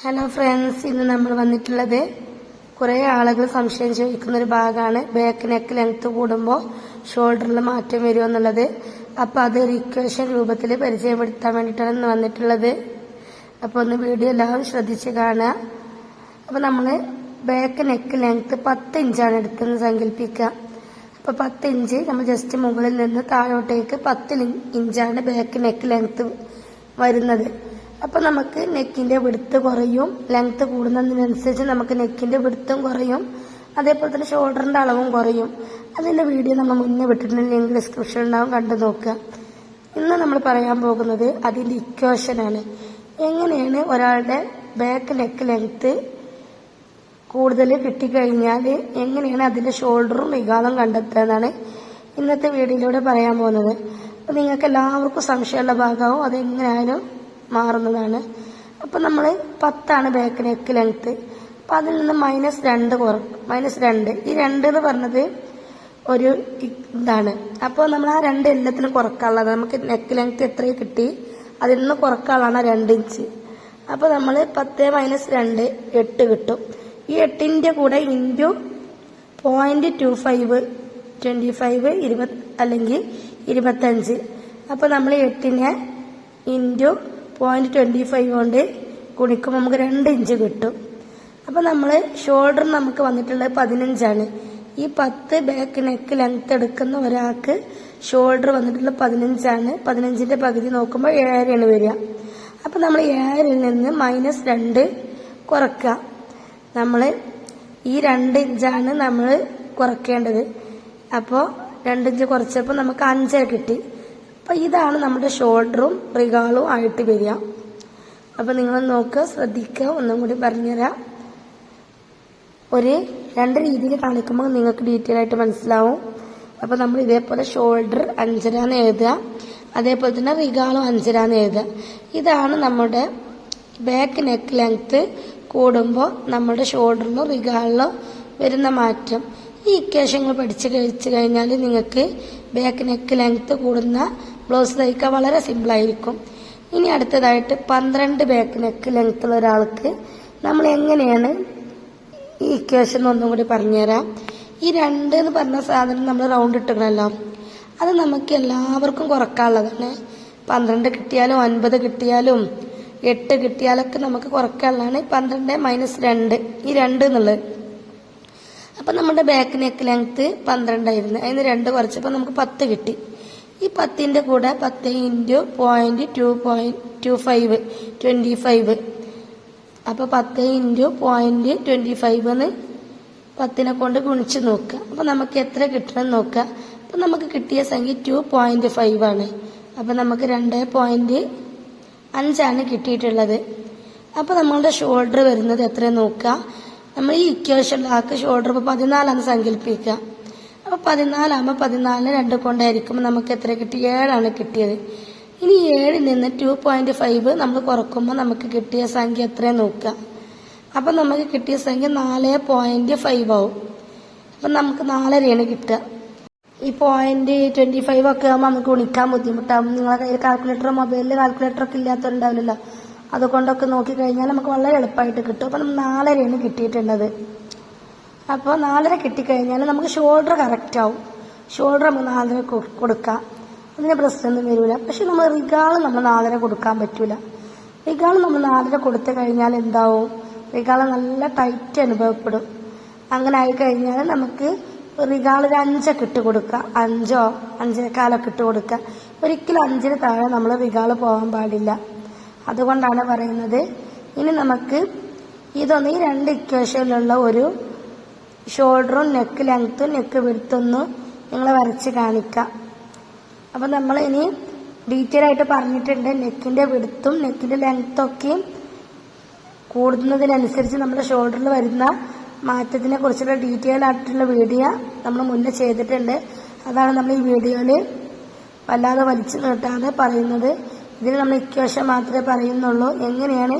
Hello friends ഇന്ന് നമ്മൾ വന്നിട്ടുള്ളത് കുറേ ആളുകൾ സംശയം ചോദിക്കുന്ന ഒരു ഭാഗമാണ്. ബാക്ക് നെക്ക് ലെങ്ത് കൂടുമ്പോൾ ഷോൾഡറിൽ മാറ്റം വരുമോ എന്നുള്ളത്. അപ്പോൾ അത് ഒരു ഇക്വേഷൻ രൂപത്തിൽ പരിചയപ്പെടുത്താൻ വേണ്ടിയിട്ടാണ് ഇന്ന് വന്നിട്ടുള്ളത്. അപ്പോൾ ഒന്ന് വീഡിയോ എല്ലാവരും ശ്രദ്ധിച്ച് കാണുക. അപ്പോൾ നമ്മൾ ബാക്ക് നെക്ക് ലെങ്ത് പത്ത് ഇഞ്ചാണ് എടുത്തെന്ന് സങ്കല്പിക്കുക അപ്പോൾ പത്ത് ഇഞ്ച് നമ്മൾ ജസ്റ്റ് മുകളിൽ നിന്ന് താഴോട്ടേക്ക് പത്ത് ഇഞ്ചാണ് ബാക്ക് നെക്ക് ലെങ്ത് വരുന്നത്. അപ്പോൾ നമുക്ക് നെക്കിന്റെ വിടുത്ത് കുറയും. ലെങ്ത് കൂടുന്നതിനനുസരിച്ച് നമുക്ക് നെക്കിന്റെ വിടുത്തും കുറയും. അതേപോലെ തന്നെ ഷോൾഡറിന്റെ അളവും കുറയും. അതിന്റെ വീഡിയോ നമ്മൾ മുന്നേ വിട്ടിട്ടുണ്ട്. ലിങ്ക് ഡിസ്ക്രിപ്ഷനിൽ ഉണ്ടാവും. കണ്ടു നോക്കുക. ഇന്ന് നമ്മൾ പറയാൻ പോകുന്നത് അതിന്റെ ഇക്വേഷനാണ് എങ്ങനെയാണ് ഒരാളുടെ ബാക്ക് നെക്ക് ലെങ്ത് കൂടുതൽ കിട്ടിക്കഴിഞ്ഞാൽ എങ്ങനെയാണ് അതിന്റെ ഷോൾഡറും വികാതം കണ്ടെത്തുക എന്നാണ് ഇന്നത്തെ വീഡിയോയിലൂടെ പറയാൻ പോകുന്നത്. അപ്പോൾ നിങ്ങൾക്ക് എല്ലാവർക്കും സംശയമുള്ള ഭാഗമാവും. അതെങ്ങനെയായാലും മാറുന്നതാണ്. അപ്പം നമ്മൾ പത്താണ് ബാക്ക് നെക്ക് ലെങ്ത്ത് അപ്പം അതിൽ നിന്ന് മൈനസ് രണ്ട് കുറക്കും മൈനസ് രണ്ട്. ഈ രണ്ട് എന്ന് പറഞ്ഞത് ഒരു ഇതാണ്. അപ്പോൾ നമ്മൾ ആ രണ്ട് എല്ലാത്തിനും കുറക്കാനുള്ളത് നമുക്ക് നെക്ക് ലെങ്ത്ത് എത്രയും കിട്ടി? അതിൽ നിന്ന് കുറക്കാനുള്ളതാണ് രണ്ട് ഇഞ്ച് അപ്പോൾ നമ്മൾ പത്ത് മൈനസ് രണ്ട് എട്ട് കിട്ടും. ഈ എട്ടിന്റെ കൂടെ into point two five twenty five ഇരുപത് അല്ലെങ്കിൽ ഇരുപത്തഞ്ച്. അപ്പോൾ നമ്മൾ എട്ടിനെ ഇന്റു പോയിന്റ് ട്വന്റി ഫൈവ് കൊണ്ട് കുണിക്കുമ്പോൾ നമുക്ക് രണ്ട് ഇഞ്ച് കിട്ടും. അപ്പോൾ നമ്മൾ ഷോൾഡർ നമുക്ക് വന്നിട്ടുള്ളത് പതിനഞ്ചാണ് ഈ പത്ത് ബാക്ക് നെക്ക് ലെങ്ത് എടുക്കുന്ന ഒരാൾക്ക് ഷോൾഡർ വന്നിട്ടുള്ളത് പതിനഞ്ചാണ് പതിനഞ്ചിന്റെ പകുതി നോക്കുമ്പോൾ ഏഴരയാണ് വരിക. അപ്പോൾ നമ്മൾ ഏഴരയിൽ നിന്ന് മൈനസ് രണ്ട് കുറക്കുക നമ്മൾ ഈ രണ്ട് ഇഞ്ചാണ് നമ്മൾ കുറയ്ക്കേണ്ടത്. അപ്പോൾ രണ്ട് ഇഞ്ച് കുറച്ചപ്പോൾ നമുക്ക് അഞ്ചര കിട്ടി. അപ്പോൾ ഇതാണ് നമ്മുടെ ഷോൾഡറും റിഗാളും ആയിട്ട് വരിക. അപ്പോൾ നിങ്ങൾ നോക്കുക ശ്രദ്ധിക്കുക ഒന്നും കൂടി പറഞ്ഞുതരാം. ഒരു രണ്ട് രീതിയിൽ കാണിക്കുമ്പോൾ നിങ്ങൾക്ക് ഡീറ്റെയിൽ ആയിട്ട് മനസ്സിലാവും. അപ്പോൾ നമ്മൾ ഇതേപോലെ ഷോൾഡർ അഞ്ചരാന്ന് എഴുതുക. അതേപോലെ തന്നെ റിഗാളും അഞ്ചരാന്ന് എഴുതുക. ഇതാണ് നമ്മുടെ ബാക്ക് നെക്ക് ലെങ്ത്ത് കൂടുമ്പോൾ നമ്മുടെ ഷോൾഡറിലോ റിഗാളിലോ വരുന്ന മാറ്റം. ഈ ഇക്വേഷങ്ങൾ പഠിച്ച് കഴിച്ചു കഴിഞ്ഞാൽ നിങ്ങൾക്ക് ബാക്ക് നെക്ക് ലെങ്ത്ത് കൂടുന്ന ബ്ലൗസ് തയ്ക്കാൻ വളരെ സിമ്പിളായിരിക്കും ഇനി അടുത്തതായിട്ട് പന്ത്രണ്ട് ബാക്ക് നെക്ക് ലെങ്ത് ഉള്ള ഒരാൾക്ക് നമ്മൾ എങ്ങനെയാണ് ഈ ഇക്വേഷൻ ഒന്നും കൂടി പറഞ്ഞുതരാം. ഈ രണ്ട് എന്ന് പറഞ്ഞ സാധനം നമ്മൾ റൗണ്ട് ഇട്ടുകളല്ലോ അത് നമുക്ക് എല്ലാവർക്കും കുറക്കാനുള്ളതാണ്. പന്ത്രണ്ട് കിട്ടിയാലും ഒൻപത് കിട്ടിയാലും എട്ട് കിട്ടിയാലൊക്കെ നമുക്ക് കുറക്കാനുള്ളതാണ്. പന്ത്രണ്ട് മൈനസ് രണ്ട് ഈ രണ്ട് എന്നുള്ളത്. അപ്പം നമ്മുടെ ബാക്ക് നെക്ക് ലെങ്ത്ത് പന്ത്രണ്ടായിരുന്നു. അതിന് രണ്ട് കുറച്ചപ്പോൾ നമുക്ക് പത്ത് കിട്ടി. ഈ പത്തിന്റെ കൂടെ പത്ത് into point two point two five twenty five അപ്പോൾ പത്ത് ഇന്റു പോയിന്റ് ട്വന്റി ഫൈവ് എന്ന് പത്തിനെ കൊണ്ട് ഗുണിച്ച് നോക്കുക. അപ്പോൾ നമുക്ക് എത്ര കിട്ടണം നോക്കുക. അപ്പോൾ നമുക്ക് കിട്ടിയ സംഖ്യ ടു പോയിന്റ് ഫൈവ് ആണ്. അപ്പോൾ നമുക്ക് രണ്ട് പോയിന്റ് അഞ്ചാണ് കിട്ടിയിട്ടുള്ളത്. അപ്പോൾ നമ്മളുടെ ഷോൾഡർ വരുന്നത് എത്ര നോക്കുക. നമ്മൾ ഈ ഇക്വേഷൻ ഇക്വേഷനിലാക്ക് ഷോൾഡർ ഇപ്പോൾ പതിനാലാണ് സങ്കല്പിക്കുക അപ്പോൾ പതിനാലാകുമ്പോൾ പതിനാലിന് രണ്ട് കൊണ്ടായിരിക്കുമ്പോൾ നമുക്ക് എത്ര കിട്ടി? ഏഴാണ് കിട്ടിയത്. ഇനി ഏഴിൽ നിന്ന് ടു പോയിന്റ് ഫൈവ് നമ്മൾ കുറക്കുമ്പോൾ നമുക്ക് കിട്ടിയ സംഖ്യ എത്രയാണ് നോക്കുക. അപ്പം നമുക്ക് കിട്ടിയ സംഖ്യ നാല് പോയിന്റ് ഫൈവ് ആവും. അപ്പം നമുക്ക് നാലരയാണ് കിട്ടുക. ഈ പോയിന്റ് ട്വന്റി ഫൈവ് ഒക്കെ ആകുമ്പോൾ നമുക്ക് ഗുണിക്കാൻ ബുദ്ധിമുട്ടാകും നിങ്ങളെ കയ്യിൽ കാൽക്കുലേറ്റർ മൊബൈലിൽ കാൽക്കുലേറ്റർ ഒക്കെ ഇല്ലാത്തവരുണ്ടാവില്ലല്ലോ അതുകൊണ്ടൊക്കെ നോക്കിക്കഴിഞ്ഞാൽ നമുക്ക് വളരെ എളുപ്പമായിട്ട് കിട്ടും. അപ്പം നാലരയാണ് കിട്ടിയിട്ടുള്ളത്. അപ്പോൾ നാലര കിട്ടിക്കഴിഞ്ഞാൽ നമുക്ക് ഷോൾഡർ കറക്റ്റ് ആവും. ഷോൾഡർ നമുക്ക് നാലര കൊടുക്കാം. അതിന് പ്രശ്നമൊന്നും വരില്ല പക്ഷെ നമ്മൾ റിഗാൾ നമ്മൾ നാലര കൊടുക്കാൻ പറ്റൂല. റിഗാൾ നമ്മൾ നാലര കൊടുത്തു കഴിഞ്ഞാൽ എന്താവും? റിഗാൾ നല്ല ടൈറ്റ് അനുഭവപ്പെടും. അങ്ങനെ ആയി കഴിഞ്ഞാൽ നമുക്ക് റിഗാൾ ഒരു അഞ്ചൊക്കെ ഇട്ട് കൊടുക്കുക അഞ്ചോ അഞ്ചേക്കാലൊക്കെ ഇട്ട് കൊടുക്കുക ഒരിക്കലും അഞ്ചിന് താഴെ നമ്മൾ റിഗാൾ പോകാൻ പാടില്ല. അതുകൊണ്ടാണ് പറയുന്നത് ഇനി നമുക്ക് ഇതൊന്ന് ഈ രണ്ട് ഇക്വേഷനിലുള്ള ഒരു ഷോൾഡറും നെക്ക് ലെങ്ത്തും നെക്ക് വിടുത്തൊന്ന് നിങ്ങൾ വരച്ച് കാണിക്കാം. അപ്പം നമ്മൾ ഇനി ഡീറ്റെയിൽ ആയിട്ട് പറഞ്ഞിട്ടുണ്ട് നെക്കിന്റെ വിടുത്തും നെക്കിന്റെ ലെങ്ത്തും ഒക്കെ കൂടുന്നതിനനുസരിച്ച് നമ്മുടെ ഷോൾഡറിൽ വരുന്ന മാറ്റത്തിനെ കുറിച്ചുള്ള ഡീറ്റെയിൽ ആയിട്ടുള്ള വീഡിയോ നമ്മൾ മുന്നേ ചെയ്തിട്ടുണ്ട്. അതാണ് നമ്മൾ ഈ വീഡിയോയിൽ വല്ലാതെ വലിച്ചു നീട്ടാതെ പറയുന്നത്. ഇതിൽ നമ്മൾ ഇക്വേഷൻ മാത്രമേ പറയുന്നുള്ളൂ. എങ്ങനെയാണ്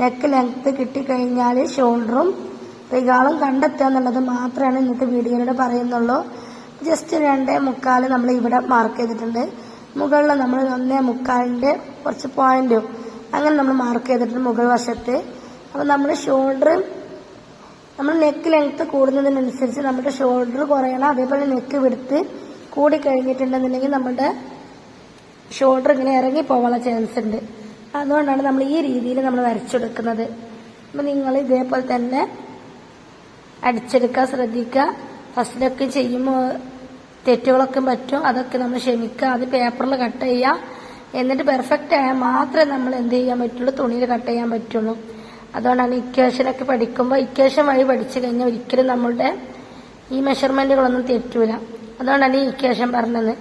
നെക്ക് ലെങ്ത്ത് കിട്ടിക്കഴിഞ്ഞാൽ ഷോൾഡറും റിഗാളും കണ്ടെത്തുക എന്നുള്ളത് മാത്രമാണ് ഇന്നത്തെ വീഡിയോയിലൂടെ പറയുന്നുള്ളൂ. ജസ്റ്റ് രണ്ടേ മുക്കാൽ നമ്മൾ ഇവിടെ മാർക്ക് ചെയ്തിട്ടുണ്ട്. മുകളിൽ നമ്മൾ ഒന്നേ മുക്കാലിന്റെ കുറച്ച് പോയിന്റും അങ്ങനെ നമ്മൾ മാർക്ക് ചെയ്തിട്ടുണ്ട് മുകൾ വശത്ത്. അപ്പോൾ നമ്മൾ ഷോൾഡർ നമ്മൾ നെക്ക് ലെങ്ത്ത് കൂടുന്നതിനനുസരിച്ച് നമ്മുടെ ഷോൾഡർ കുറയണം. അതേപോലെ നെക്ക് വിടുത്ത് കൂടി കഴിഞ്ഞിട്ടുണ്ടെന്നുണ്ടെങ്കിൽ നമ്മുടെ ഷോൾഡർ ഇങ്ങനെ ഇറങ്ങി പോകാനുള്ള ചാൻസ് ഉണ്ട്. അതുകൊണ്ടാണ് നമ്മൾ ഈ രീതിയിൽ നമ്മൾ വരച്ചെടുക്കുന്നത്. അപ്പം നിങ്ങൾ ഇതേപോലെ തന്നെ അടിച്ചെടുക്കാൻ ശ്രദ്ധിക്കുക. ഫസ്റ്റിലൊക്കെ ചെയ്യുമ്പോൾ തെറ്റുകളൊക്കെ പറ്റും. അതൊക്കെ നമ്മൾ ക്ഷമിക്കുക. അത് പേപ്പറിൽ കട്ട് ചെയ്യുക. എന്നിട്ട് പെർഫെക്റ്റ് ആയാൽ മാത്രമേ നമ്മൾ എന്ത് ചെയ്യാൻ പറ്റുള്ളൂ? തുണിയിൽ കട്ട് ചെയ്യാൻ പറ്റുള്ളൂ. അതുകൊണ്ടാണ് ഇക്വേഷനൊക്കെ പഠിക്കുമ്പോൾ ഇക്വേഷൻ വഴി പഠിച്ചു കഴിഞ്ഞാൽ ഒരിക്കലും നമ്മളുടെ ഈ മെഷർമെന്റുകളൊന്നും തെറ്റൂല. അതുകൊണ്ടാണ് ഈ ഇക്വേഷൻ പറഞ്ഞത്.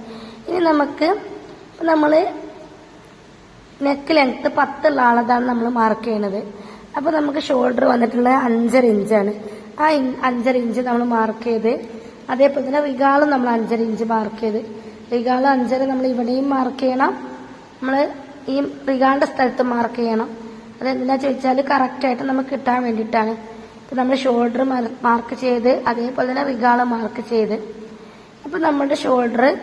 ഇനി നമുക്ക് നമ്മൾ നെക്ക് ലെങ്ത്ത് പത്തുള്ള ആളതാണ് നമ്മൾ മാർക്ക് ചെയ്യണത് അപ്പോൾ നമുക്ക് ഷോൾഡർ വന്നിട്ടുള്ളത് അഞ്ചര ഇഞ്ചാണ് ആ അഞ്ചര ഇഞ്ച് നമ്മൾ മാർക്ക് ചെയ്ത് അതേപോലെ തന്നെ റിഗാളും നമ്മൾ അഞ്ചര ഇഞ്ച് മാർക്ക് ചെയ്ത്. റിഗാളും അഞ്ചര നമ്മൾ ഇവിടെയും മാർക്ക് ചെയ്യണം. നമ്മൾ ഈ റിഗാളിന്റെ സ്ഥലത്ത് മാർക്ക് ചെയ്യണം. അതെന്തിനാ ചോദിച്ചാൽ കറക്റ്റായിട്ട് നമുക്ക് കിട്ടാൻ വേണ്ടിയിട്ടാണ്. ഇപ്പം നമ്മൾ ഷോൾഡർ മാർക്ക് ചെയ്ത് അതേപോലെ തന്നെ റിഗാൾ മാർക്ക് ചെയ്ത്. അപ്പം നമ്മുടെ ഷോൾഡർ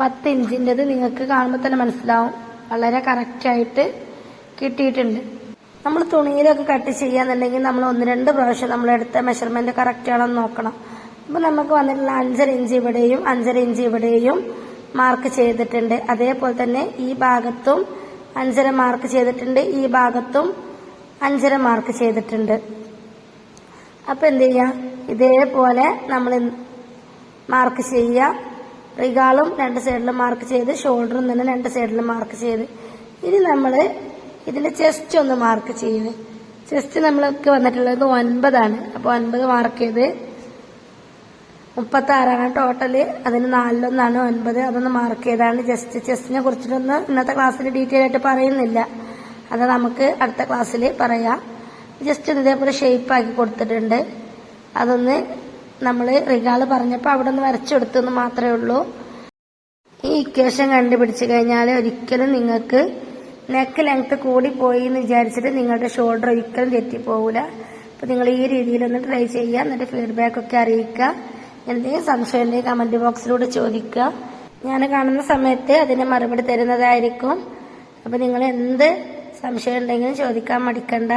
പത്ത് ഇഞ്ചിന്റെത് നിങ്ങൾക്ക് കാണുമ്പോൾ തന്നെ മനസ്സിലാവും. വളരെ കറക്റ്റായിട്ട് കിട്ടിയിട്ടുണ്ട്. നമ്മൾ തുണിയിലൊക്കെ കട്ട് ചെയ്യാന്നുണ്ടെങ്കിൽ നമ്മൾ ഒന്ന് രണ്ട് പ്രാവശ്യം നമ്മൾ എടുത്ത മെഷർമെന്റ് കറക്റ്റ് ആണെന്ന് നോക്കണം. അപ്പോൾ നമുക്ക് വന്നിട്ടുള്ള അഞ്ചര ഇഞ്ച് ഇവിടെയും അഞ്ചര ഇഞ്ച് ഇവിടെയും മാർക്ക് ചെയ്തിട്ടുണ്ട്. അതേപോലെ തന്നെ ഈ ഭാഗത്തും അഞ്ചര മാർക്ക് ചെയ്തിട്ടുണ്ട്. ഈ ഭാഗത്തും അഞ്ചര മാർക്ക് ചെയ്തിട്ടുണ്ട്. അപ്പോൾ എന്ത് ചെയ്യാം? ഇതേപോലെ നമ്മൾ മാർക്ക് ചെയ്യുക. റിഗാളും രണ്ട് സൈഡിലും മാർക്ക് ചെയ്ത് ഷോൾഡറും തന്നെ രണ്ട് സൈഡിലും മാർക്ക് ചെയ്ത്. ഇനി നമ്മൾ ഇതിന്റെ ചെസ്റ്റ് ഒന്ന് മാർക്ക് ചെയ്യുന്നത് ചെസ്റ്റ് നമ്മൾക്ക് വന്നിട്ടുള്ളത് ഒൻപതാണ്. അപ്പോൾ ഒൻപത് മാർക്ക് ചെയ്ത് മുപ്പത്തി ആറാണ് ടോട്ടൽ അതിന് നാലിലൊന്നാണ് ഒൻപത്. അതൊന്ന് മാർക്ക് ചെയ്താണ് ജസ്റ്റ് ചെസ്റ്റിനെ കുറിച്ചിട്ടൊന്നും ഇന്നത്തെ ക്ലാസ്സിൽ ഡീറ്റെയിൽ ആയിട്ട് പറയുന്നില്ല. അത് നമുക്ക് അടുത്ത ക്ലാസ്സിൽ പറയാം. ജസ്റ്റ് ഇതേപോലെ ഷേപ്പ് ആക്കി കൊടുത്തിട്ടുണ്ട്. അതൊന്ന് നമ്മൾ റിഗാൾ പറഞ്ഞപ്പോൾ അവിടെ ഒന്ന് വരച്ചു കൊടുത്തെന്ന് മാത്രമേ ഉള്ളൂ. ഈ ഇക്വേഷൻ കണ്ടുപിടിച്ചു കഴിഞ്ഞാൽ ഒരിക്കലും നിങ്ങൾക്ക് നെക്ക് ലെങ്ത് കൂടി പോയി എന്ന് വിചാരിച്ചിട്ട് നിങ്ങളുടെ ഷോൾഡർ ഒരിക്കലും തെറ്റിപ്പോവില്ല അപ്പോൾ നിങ്ങൾ ഈ രീതിയിലൊന്ന് ട്രൈ ചെയ്യുക എന്നിട്ട് ഫീഡ്ബാക്ക് ഒക്കെ അറിയിക്കുക എന്തെങ്കിലും സംശയം ഉണ്ടെങ്കിൽ കമന്റ് ബോക്സിലൂടെ ചോദിക്കുക ഞാൻ കാണുന്ന സമയത്ത് അതിന് മറുപടി തരുന്നതായിരിക്കും. അപ്പോൾ നിങ്ങൾ എന്ത് സംശയം ഉണ്ടെങ്കിലും ചോദിക്കാൻ മടിക്കണ്ട.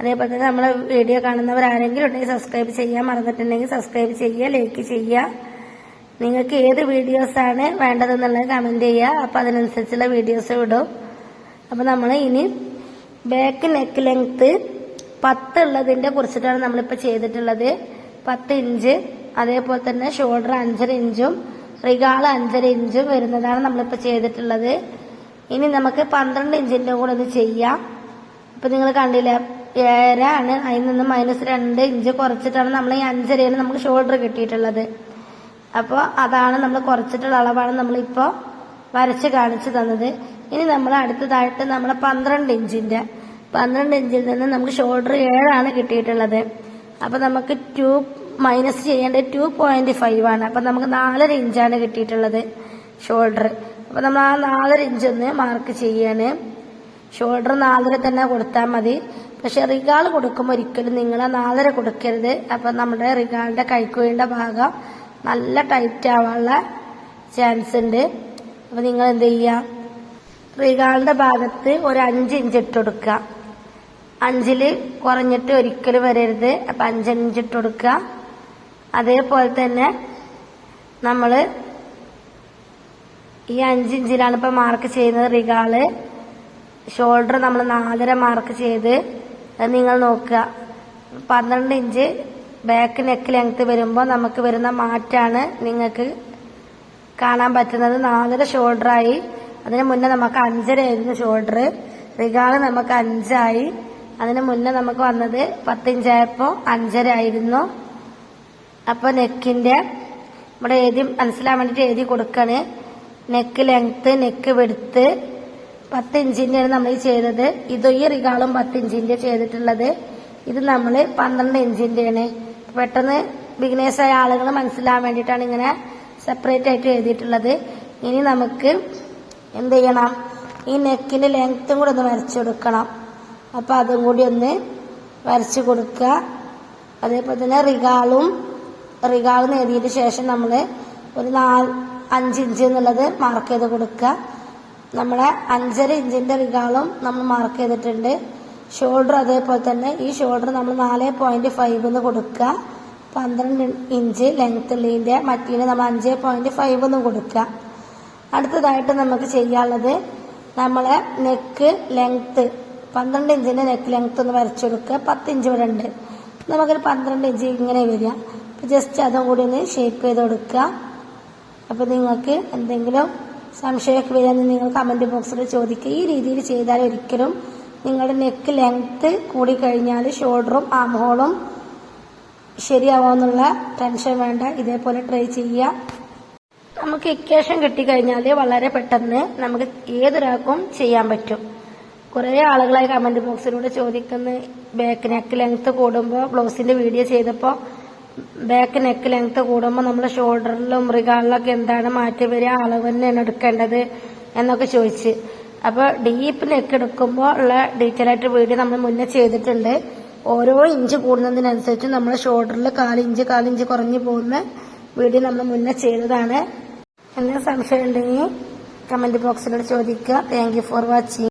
അതേപോലെ തന്നെ നമ്മളെ വീഡിയോ കാണുന്നവർ ആരെങ്കിലും ഉണ്ടെങ്കിൽ സബ്സ്ക്രൈബ് ചെയ്യാൻ മറന്നിട്ടുണ്ടെങ്കിൽ സബ്സ്ക്രൈബ് ചെയ്യുക ലൈക്ക് ചെയ്യുക നിങ്ങൾക്ക് ഏത് വീഡിയോസാണ് വേണ്ടതെന്നുള്ളത് കമന്റ് ചെയ്യുക അപ്പോൾ അതിനനുസരിച്ചുള്ള വീഡിയോസ് വിടും അപ്പോൾ നമ്മൾ ഇനി ബാക്ക് നെക്ക് ലെങ്ത്ത് പത്ത് ഉള്ളതിന്റെ കുറിച്ചിട്ടാണ് നമ്മളിപ്പോൾ ചെയ്തിട്ടുള്ളത്. പത്ത് ഇഞ്ച് അതേപോലെ തന്നെ ഷോൾഡർ അഞ്ചര ഇഞ്ചും റിഗാൾ അഞ്ചര ഇഞ്ചും വരുന്നതാണ് നമ്മളിപ്പോൾ ചെയ്തിട്ടുള്ളത്. ഇനി നമുക്ക് പന്ത്രണ്ട് ഇഞ്ചിന്റെ കൂടെ ഒന്ന് ചെയ്യാം. ഇപ്പൊ നിങ്ങൾ കണ്ടില്ലേ ഏഴര ആണ്. അതിൽ നിന്ന് മൈനസ് രണ്ട് ഇഞ്ച് കുറച്ചിട്ടാണ് നമ്മൾ ഈ അഞ്ചരയാണ് നമുക്ക് ഷോൾഡർ കിട്ടിയിട്ടുള്ളത്. അപ്പോൾ അതാണ് നമ്മൾ കുറച്ചിട്ടുള്ള അളവാണ് നമ്മളിപ്പോൾ വരച്ച് കാണിച്ചു തന്നത്. ഇനി നമ്മൾ അടുത്തതായിട്ട് നമ്മൾ പന്ത്രണ്ട് ഇഞ്ചിന്റെ. പന്ത്രണ്ട് ഇഞ്ചിൽ നിന്ന് നമുക്ക് ഷോൾഡർ ഏഴാണ് കിട്ടിയിട്ടുള്ളത്. അപ്പോൾ നമുക്ക് ടു മൈനസ് ചെയ്യേണ്ടത് ടു പോയിന്റ് ഫൈവ് ആണ്. അപ്പം നമുക്ക് നാലര ഇഞ്ചാണ് കിട്ടിയിട്ടുള്ളത് ഷോൾഡർ അപ്പോൾ നമ്മൾ ആ നാലര ഇഞ്ച് ഒന്ന് മാർക്ക് ചെയ്യാണ്. ഷോൾഡർ നാലര തന്നെ കൊടുത്താൽ മതി. പക്ഷെ റിഗാൾ കൊടുക്കുമ്പോൾ ഒരിക്കലും നിങ്ങൾ നാലര കൊടുക്കരുത്. അപ്പം നമ്മുടെ റിഗാളിന്റെ കൈക്കുഴിന്റെ ഭാഗം നല്ല ടൈറ്റ് ആവാനുള്ള ചാൻസ് ഉണ്ട്. അപ്പം നിങ്ങൾ എന്ത് ചെയ്യുക റിഗാളിന്റെ ഭാഗത്ത് ഒരു അഞ്ച് ഇഞ്ച് ഇട്ട് കൊടുക്കുക അഞ്ചിൽ കുറഞ്ഞിട്ട് ഒരിക്കലും വരരുത്. അപ്പം അഞ്ചഞ്ച് ഇട്ട് കൊടുക്കുക അതേപോലെ തന്നെ നമ്മൾ ഈ അഞ്ച് ഇഞ്ചിലാണ് ഇപ്പോൾ മാർക്ക് ചെയ്യുന്നത് റിഗാൾ ഷോൾഡർ നമ്മൾ നാലര മാർക്ക് ചെയ്ത് അത് നിങ്ങൾ നോക്കുക. പന്ത്രണ്ട് ഇഞ്ച് ബാക്ക് നെക്ക് ലെങ്ത് വരുമ്പോൾ നമുക്ക് വരുന്ന മാറ്റാണ് നിങ്ങൾക്ക് കാണാൻ പറ്റുന്നത് നാലര ആയി. അതിന് മുന്നേ നമുക്ക് അഞ്ചര ആയിരുന്നു ഷോൾഡർ റിഗാൾ നമുക്ക് അഞ്ചായി. അതിന് മുന്നേ നമുക്ക് വന്നത് പത്തിഞ്ചായപ്പോൾ അഞ്ചര ആയിരുന്നു അപ്പൊ നെക്കിന്റെ നമ്മുടെ എഴുതി മനസ്സിലാൻ വേണ്ടിയിട്ട് എഴുതി കൊടുക്കണ്. നെക്ക് ലെങ്ത്ത് നെക്ക് വെടുത്ത് പത്ത് ഇഞ്ചിന്റെയാണ് നമ്മൾ ചെയ്തത്. ഇത് ഈ റിഗാളും പത്തിഞ്ചിന്റെ ചെയ്തിട്ടുള്ളത്. ഇത് നമ്മൾ പന്ത്രണ്ട് ഇഞ്ചിന്റെയാണ്. പെട്ടെന്ന് ബിഗ്നേഴ്സായ ആളുകൾ മനസ്സിലാൻ വേണ്ടിയിട്ടാണ് ഇങ്ങനെ സെപ്പറേറ്റ് ആയിട്ട് എഴുതിയിട്ടുള്ളത്. ഇനി നമുക്ക് എന്ത് ചെയ്യണം? ഈ നെക്കിന്റെ ലെങ്ത്തും കൂടെ ഒന്ന് വരച്ചു കൊടുക്കണം. അപ്പൊ അതും കൂടി ഒന്ന് വരച്ചു കൊടുക്കുക. അതേപോലെ തന്നെ റിഗാളും റിഗാൾ എഴുതിയതിന് ശേഷം നമ്മൾ ഒരു നാല് അഞ്ച് ഇഞ്ച് എന്നുള്ളത് മാർക്ക് ചെയ്ത് കൊടുക്കുക. നമ്മളെ അഞ്ചര ഇഞ്ചിന്റെ റിഗാളും നമ്മൾ മാർക്ക് ചെയ്തിട്ടുണ്ട്. ഷോൾഡർ അതേപോലെ തന്നെ ഈ ഷോൾഡർ നമ്മൾ നാല് പോയിന്റ് ഫൈവ് എന്ന് കൊടുക്കുക. പന്ത്രണ്ട് ഇഞ്ച് ലെങ്ത് ഉള്ളതിന്റെ മറ്റീന് നമ്മൾ അഞ്ച് പോയിന്റ് ഫൈവ് ഒന്നും കൊടുക്കുക. അടുത്തതായിട്ട് നമുക്ക് ചെയ്യാനുള്ളത് നമ്മളെ നെക്ക് ലെങ്ത്ത് പന്ത്രണ്ട് ഇഞ്ചിന്റെ നെക്ക് ലെങ്ത്ത് ഒന്ന് വരച്ചു കൊടുക്കുക. പത്ത് ഇഞ്ച് ഇവിടെ ഉണ്ട്. നമുക്കൊരു പന്ത്രണ്ട് ഇഞ്ച് ഇങ്ങനെ വരിക. അപ്പോൾ ജസ്റ്റ് അതും കൂടി ഒന്ന് ഷേപ്പ് ചെയ്ത് കൊടുക്കുക. അപ്പോൾ നിങ്ങൾക്ക് എന്തെങ്കിലും സംശയമൊക്കെ വരികയെന്ന് നിങ്ങൾ കമന്റ് ബോക്സിൽ ചോദിക്കുക. ഈ രീതിയിൽ ചെയ്താൽ ഒരിക്കലും നിങ്ങളുടെ നെക്ക് ലെങ്ത്ത് കൂടി കഴിഞ്ഞാൽ ഷോൾഡറും ആം ഹോളും ശരിയാവാമെന്നുള്ള ടെൻഷൻ വേണ്ട ഇതേപോലെ ട്രൈ ചെയ്യാം നമുക്ക് ഇക്വേഷൻ കിട്ടിക്കഴിഞ്ഞാൽ വളരെ പെട്ടെന്ന് നമുക്ക് ഏതൊരാൾക്കും ചെയ്യാൻ പറ്റും. കുറേ ആളുകളായി കമന്റ് ബോക്സിലൂടെ ചോദിക്കുന്നു ബാക്ക് നെക്ക് ലെങ്ത് കൂടുമ്പോൾ ബ്ലൗസിന്റെ വീഡിയോ ചെയ്തപ്പോൾ ബാക്ക് നെക്ക് ലെങ്ത് കൂടുമ്പോൾ നമ്മൾ ഷോൾഡറിലും മൃഗാളിലൊക്കെ എന്താണ് മാറ്റം വരിക അളവ് തന്നെയാണ് എടുക്കേണ്ടത് എന്നൊക്കെ ചോദിച്ച്. അപ്പോൾ ഡീപ്പ് നെക്ക് എടുക്കുമ്പോൾ ഉള്ള ഡീറ്റെയിൽ ആയിട്ട് വീഡിയോ നമ്മൾ മുന്നേ ചെയ്തിട്ടുണ്ട്. ഓരോ ഇഞ്ച് കൂടുന്നതിനനുസരിച്ച് നമ്മൾ ഷോൾഡറിൽ കാലിഞ്ച് കാലിഞ്ച് കുറഞ്ഞു പോകുന്ന വീഡിയോ നമ്മൾ മുന്നേ ചെയ്തതാണ്. എന്തെങ്കിലും സംശയം ഉണ്ടെങ്കിൽ കമന്റ് ബോക്സിലൂടെ ചോദിക്കുക. Thank for watching